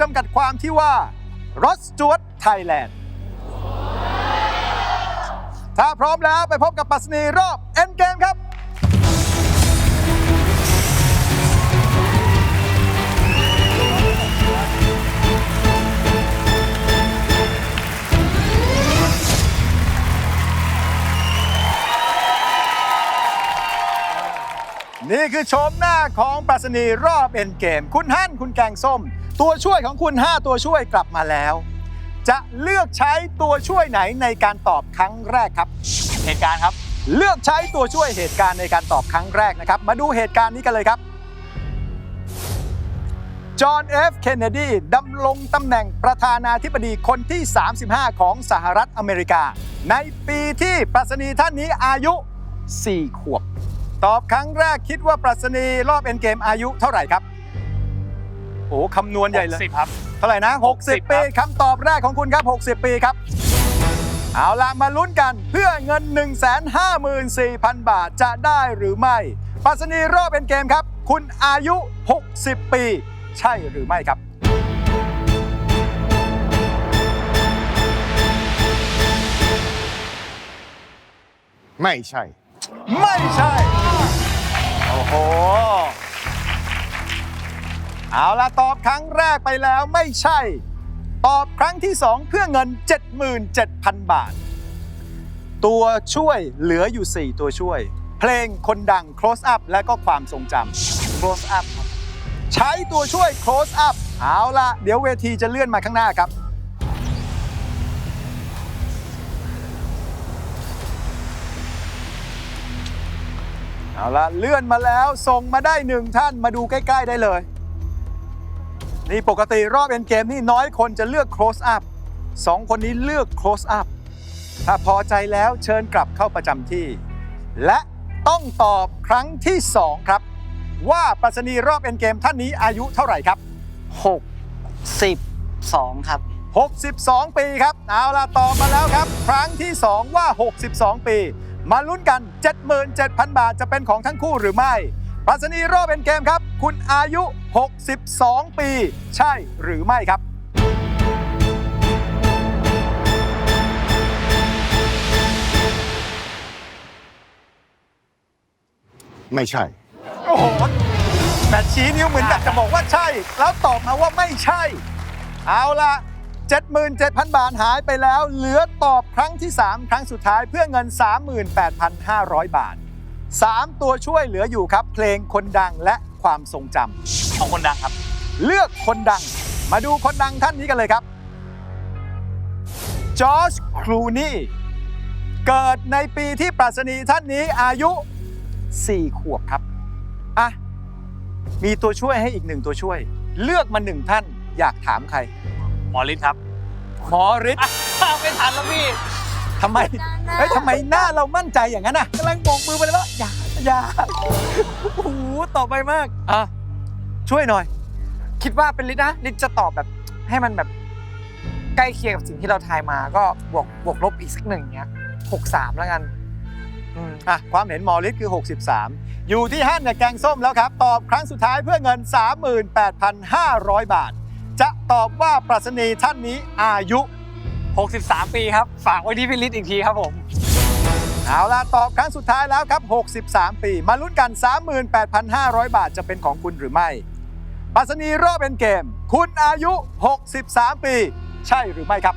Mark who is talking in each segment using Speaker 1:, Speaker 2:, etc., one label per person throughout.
Speaker 1: จำกัดความที่ว่ารถจวดไทยแลนด์ ถ้าพร้อมแล้วไปพบกับปัสนีรอบเอ็นเกมครับ นี่คือโฉมหน้าของปรัสนีรอบเอ็นเกม คุณฮั่นคุณแกงส้ม ตัวช่วยของคุณ 5 ตัวช่วยกลับมาแล้ว จะเลือกใช้ตัวช่วยไหนในการตอบครั้งแรกครับ
Speaker 2: เหตุการณ์ครับ
Speaker 1: เลือกใช้ตัวช่วยเหตุการณ์ในการตอบครั้งแรกนะครับ มาดูเหตุการณ์นี้กันเลยครับ จอห์นเอฟเคนเนดีดำรงตำแหน่งประธานาธิบดีคนที่ 35 ของสหรัฐอเมริกา ในปีที่ปรัชนีท่านนี้อายุ 4 ขวบ ตอบครั้งแรกคิดว่าปรัชนีรอบเอ็นเกมอายุเท่าไหร่ครับ โอ้คำนวณใหญ่เลย
Speaker 2: 10ครับ
Speaker 1: เท่าไหร่นะ60
Speaker 2: 60
Speaker 1: ปีคำตอบแรกของคุณครับ 60 ปีครับ เอาล่ะมาลุ้นกันเพื่อเงิน 154,000 บาทจะได้หรือไม่ ปรัสนีรอบเป็นเกมครับ คุณอายุ 60 ปี ใช่หรือไม่ครับ
Speaker 3: ไม่ใช่
Speaker 1: ไม่ใช่ โอ้โห เอาละตอบครั้งแรกไปแล้วไม่ใช่ ตอบครั้งที่2เพื่อเงิน 77,000 บาท ตัวช่วยเหลืออยู่ 4 ตัวช่วย เพลงคนดัง close up และก็ความทรงจำ close up ใช้ตัวช่วย close up เอาละเดี๋ยวเวทีจะเลื่อนมาข้างหน้าครับ เอาละเลื่อนมาแล้วส่งมาได้หนึ่งท่านมาดูใกล้ ๆ ได้เลย นี่ปกติรอบเอ็นเกมนี่น้อยคนจะเลือก close up สองคนนี้เลือก close up ถ้าพอใจแล้วเชิญกลับเข้าประจำที่ และต้องตอบครั้งที่ 2 ครับ ว่าปรัชนีรอบเอ็นเกมท่านนี้อายุเท่าไหร่ครับ
Speaker 4: 62 ครับ
Speaker 1: 62 ปีครับ เอาล่ะตอบมาแล้วครับ ครั้งที่ 2 ว่า 62 ปี มาลุ้นกัน 77,000 บาทจะเป็นของทั้งคู่หรือไม่ปรัชนีรอบเป็นเกมครับ คุณอายุ 62 ปี ใช่หรือไม่ครับ
Speaker 3: ไม่ใช่
Speaker 1: โอ้โหแบบชี้นิ้วเหมือนอยากจะบอกว่าใช่ แล้วตอบมาว่าไม่ใช่ เอาล่ะ 77,000 บาทหายไปแล้ว เหลือตอบครั้งที่ 3 ครั้งสุดท้ายเพื่อเงิน 38,500 บาท 3 ตัวช่วยเหลืออยู่ครับ เพลงคนดังและความทรงจ
Speaker 2: ของคนดังครับำ
Speaker 1: เลือกคนดัง มาดูคนดังท่านนี้กันเลยครับ จอร์จคลูนี่ เกิดในปีที่ปรัชนีท่านนี้อายุ 4 ขวบครับ อะ มีตัวช่วยให้อีกหนึ่งตัวช่วย เลือกมาหนึ่งท่านอยากถามใคร
Speaker 2: หมอฤทธิ์ครับ
Speaker 1: หมอฤทธิ์
Speaker 2: ไม่ทันแล้วพี่
Speaker 1: ทำไมเฮ้ยทำไมหน้าเรามั่นใจอย่างนั้นน่ะกำลังโบกมือไปเลยว่าอย่าอย่าโอ้โหตอบไปมากอะช่วยหน่อย
Speaker 4: คิดว่าเป็นลิศนะลิศจะตอบแบบให้มันแบบ ใกล้เคียงกับสิ่งที่เราทายมาก็บวกบวกลบอีกสักหนึ่งเนี้ย63แล้วกันอืม
Speaker 1: อะความเห็นหมอฤทธิ์คือ 63 อยู่ที่ฮั่นกับแกงส้มแล้วครับ ตอบครั้งสุดท้ายเพื่อเงิน 38,500 บาทจะ ตอบว่าปรัชนีท่านนี้อายุ
Speaker 4: 63 ปีครับ ฝากไว้ที่พี่ลิศอีกทีครับผม
Speaker 1: เอาล่ะ ตอบครั้งสุดท้ายแล้วครับ 63 ปี มาลุ้นกัน 38,500 บาทจะเป็นของคุณหรือไม่ปรัชนีรอบเป็นเกม คุณอายุ 63 ปี ใช่หรือไม่ครับ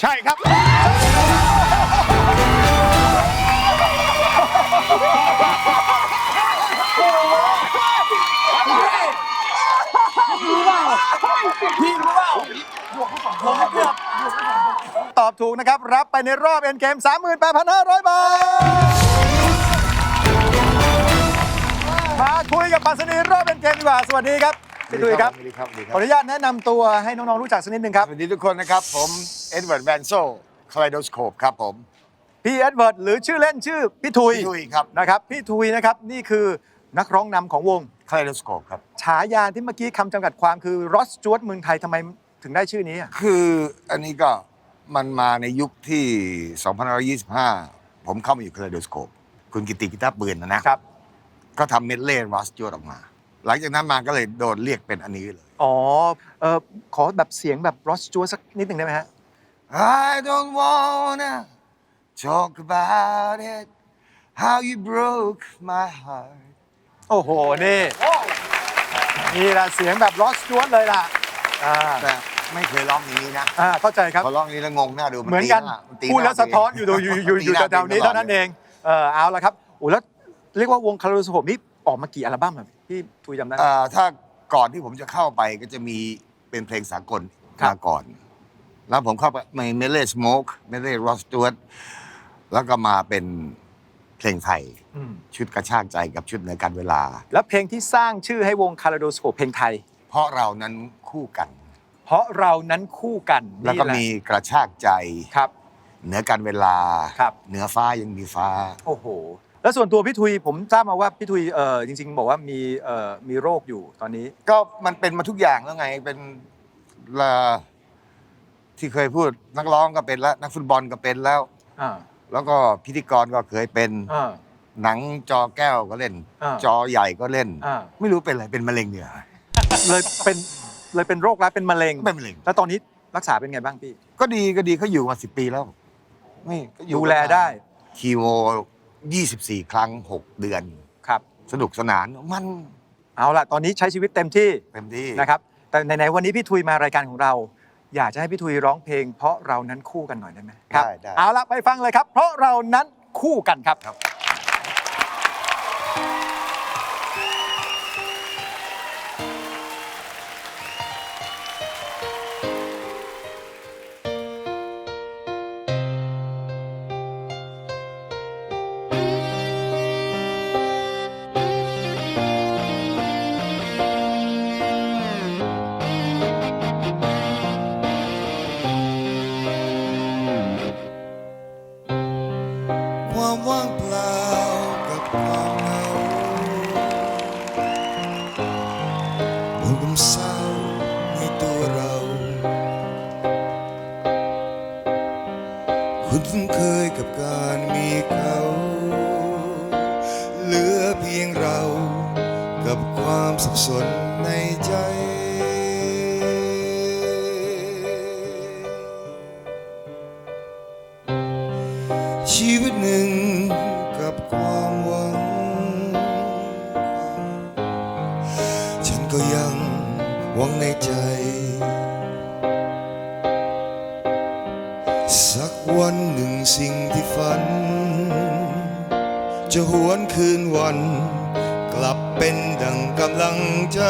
Speaker 3: ใช่ครับ
Speaker 1: ตอบถูกนะครับ รับไปในรอบเอ็นเกม 38,500 บาท มาคุยกับปรัชนีรอบเอ็นเกมดีกว่า สวัสดีครับพี่ดุยครับ
Speaker 3: สวัสดีครับสวัสดีค
Speaker 1: ข
Speaker 3: รั
Speaker 1: อบอนุญาตแนะนำตัวให้น้องๆรู้จักสักนิดหนึ่งครับ
Speaker 3: สวัสดีทุกคนนะครับ ผม เอ็ดเวิร์ดแวนโซคลายโดสโคปครับผม
Speaker 1: พี่เอ็ดเวิร์ดหรือชื่อเล่นชื่อพี่ทุย
Speaker 3: พี่ทุยครับ
Speaker 1: นะครับพี่ทุยนะครับนี่คือนักร้องนำของวง
Speaker 3: คลายโดสโคปครับ
Speaker 1: ฉายาที่เมื่อกี้คำจำกัดความคือรอสจวดเมืองไทยทำไมถึงได้ชื่อนี้อะ
Speaker 3: คืออันนี้ก็มันมาในยุคที่ 2525 ผมเข้ามาอยู่คาราโดสโคปคุณกิติกิตาปืนนะนะครับ ก็ทำเมดเล่รอสจวดออกมา หลังจากนั้นมาก็เลยโดนเรียกเป็นอันนี้เลย
Speaker 1: อ๋อเออขอแบบเสียงแบบรอสจัวสักนิดหนึ่งได้ไหมฮะ
Speaker 3: I don't wanna talk about it how you broke my heart
Speaker 1: โอ้โห นี่ นี่แหละเสียงแบบรอสจัวเลยล่ะ อ่า
Speaker 3: แต่ไม่เคยร้องอย่างนี้นะ
Speaker 1: อ่าเข้าใจครับ
Speaker 3: พอร้องอย่างนี้แล้วงงหน้าดู
Speaker 1: เหมือนกัน
Speaker 3: ตี
Speaker 1: พูด
Speaker 3: หา
Speaker 1: แล้วสะท้อนอยู่ดูอยู่อยู่อยู่
Speaker 3: ตีหา
Speaker 1: แถวๆนี้
Speaker 3: ตลอ
Speaker 1: เท่านั้นเอง เออเอาละครับโอ้แล้วเรียกว่าวงคาราโดสโคปนี่ออกมากี่อัลบั้มอะพี่ทุยจำได้ไหม
Speaker 3: เอ่อถ้าก่อนที่ผมจะเข้าไปก็จะมีเป็นเพลงสากล
Speaker 1: ครับ
Speaker 3: มาก่อน แล้วผมเข้าไปในเมเล่สโมกเมเล่รอสจวด แล้วก็มาเป็นเพลงไทย
Speaker 1: อืม
Speaker 3: ชุดกระชากใจกับชุดเหนือการเวลา
Speaker 1: แล้วเพลงที่สร้างชื่อให้วงคาราโดสโคปเพลงไทย
Speaker 3: เพราะเรานั้นคู่กัน
Speaker 1: เพราะเรานั้นคู่กัน
Speaker 3: แล้วก็
Speaker 1: นี่หะ
Speaker 3: มีกระชากใจ
Speaker 1: ครับ
Speaker 3: เหนือการเวลา
Speaker 1: ครับ
Speaker 3: เหนือฟ้ายังมีฟ้า
Speaker 1: โอ้โห แล้วส่วนตัวพี่ทุยผมทราบมาว่าพี่ทุยเออจริง ๆ บอกว่ามีเอ่อมีโรคอยู่ตอนนี้
Speaker 3: ก็มันเป็นมาทุกอย่างแล้วไงเป็นละที่เคยพูดนักร้องก็เป็นแล้ว นักฟุตบอลก็เป็นแล้ว
Speaker 1: อ่า
Speaker 3: แล้วก็พิธีกรก็เคยเป็น
Speaker 1: อ่า
Speaker 3: หนังจอแก้วก็เล่น
Speaker 1: อ่า
Speaker 3: จอใหญ่ก็เล่น
Speaker 1: อ่า
Speaker 3: ไม่รู้เป็นอะไรเป็นมะเร็งเนี่ย
Speaker 1: เลยเป็นเลยเป็นโรคร้ายเป็นมะเร็ง
Speaker 3: เป็นมะเร็ง
Speaker 1: แล้วตอนนี้รักษาเป็นไงบ้างพี่
Speaker 3: ก็ดีก็ดีเขาอยู่มาสิปีแล้วนี่ก็อยู่
Speaker 1: ดูแลได้
Speaker 3: คีโม24 ครั้ง 6 เดือน
Speaker 1: ครับ
Speaker 3: สนุกสนานมัน
Speaker 1: เอาล่ะ ตอนนี้ใช้ชีวิตเต็มที่
Speaker 3: เต็มที่
Speaker 1: นะครับ แต่ไหนๆวันนี้พี่ทุยมารายการของเรา อยากจะให้พี่ทุยร้องเพลง เพราะเรานั้นคู่กันหน่อยได้ไหมครั
Speaker 3: ได้ได้
Speaker 1: เอาล่ะไปฟังเลยครับ เพราะเรานั้นคู่กันครับ
Speaker 5: เหมือนความเศร้าในตัวเรา คุณคุ้นเคยกับการมีเขา เหลือเพียงเรากับความสับสนในใจชีวิตหนึ่งกับความ สิ่งที่ฝัน จะหวนคืนวัน กลับเป็นดังกำลังใจ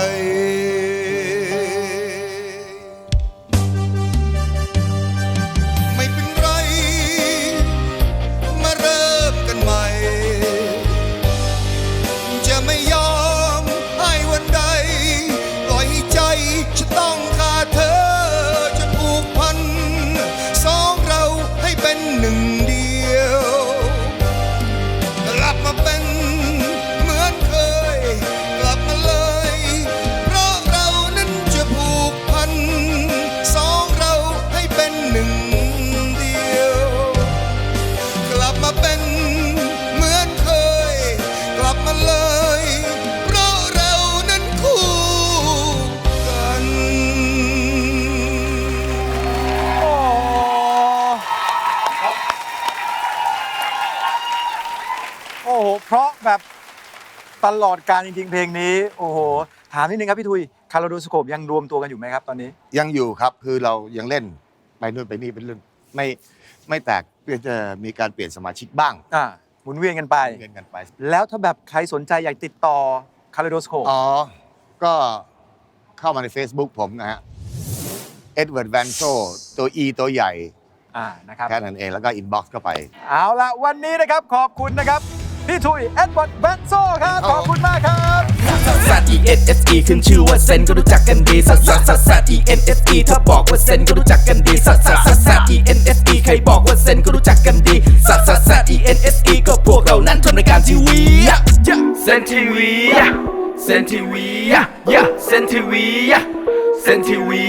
Speaker 1: แบบตลอดการจริงๆเพลงนี้ โอ้โห ถามนิดนึงครับพี่ทุยคาราโดสโคปยังรวมตัวกันอยู่ไหมครับตอนนี้
Speaker 3: ยังอยู่ครับคือเรายังเล่นไปนู่นไปนี่เป็นเรื่องไม่ไม่แตกเพื่อจะมีการเปลี่ยนสมาชิกบ้าง
Speaker 1: อ่าหมุนเวียนกันไป
Speaker 3: เงินกันไป
Speaker 1: แล้วถ้าแบบใครสนใจอยากติดต่อคาราโดสโคป
Speaker 3: อ๋อ ก็เข้ามาใน Facebook ผมนะฮะเอ็ดเวิร์ดแวนโซตัว E ตัวใหญ่
Speaker 1: อ่านะครับ
Speaker 3: แค่นั้นเองแล้วก็อินบ็อกซ์เข้าไป
Speaker 1: เอาละวันนี้นะครับขอบคุณนะครับ พี่ทุยเอ็ดเวิร์ดแบนโซครับ ขอบคุณมากครับ
Speaker 6: ซัสซัส E N S E ขึ้นชื่อว่าเซนก็รู้จักกันดีซัสซัสซัสซัส E N S E ถ้าบอกว่าเซนก็รู้จักกันดีซัสซัสซัสซัส E N S E ใครบอกว่าเซนก็รู้จักกันดีซัสซัสซัส E N S E ก็พวกเรานั้นทำรายการทีวีเซนทีวีเซนทีวีเซนทีวีเซนทีวี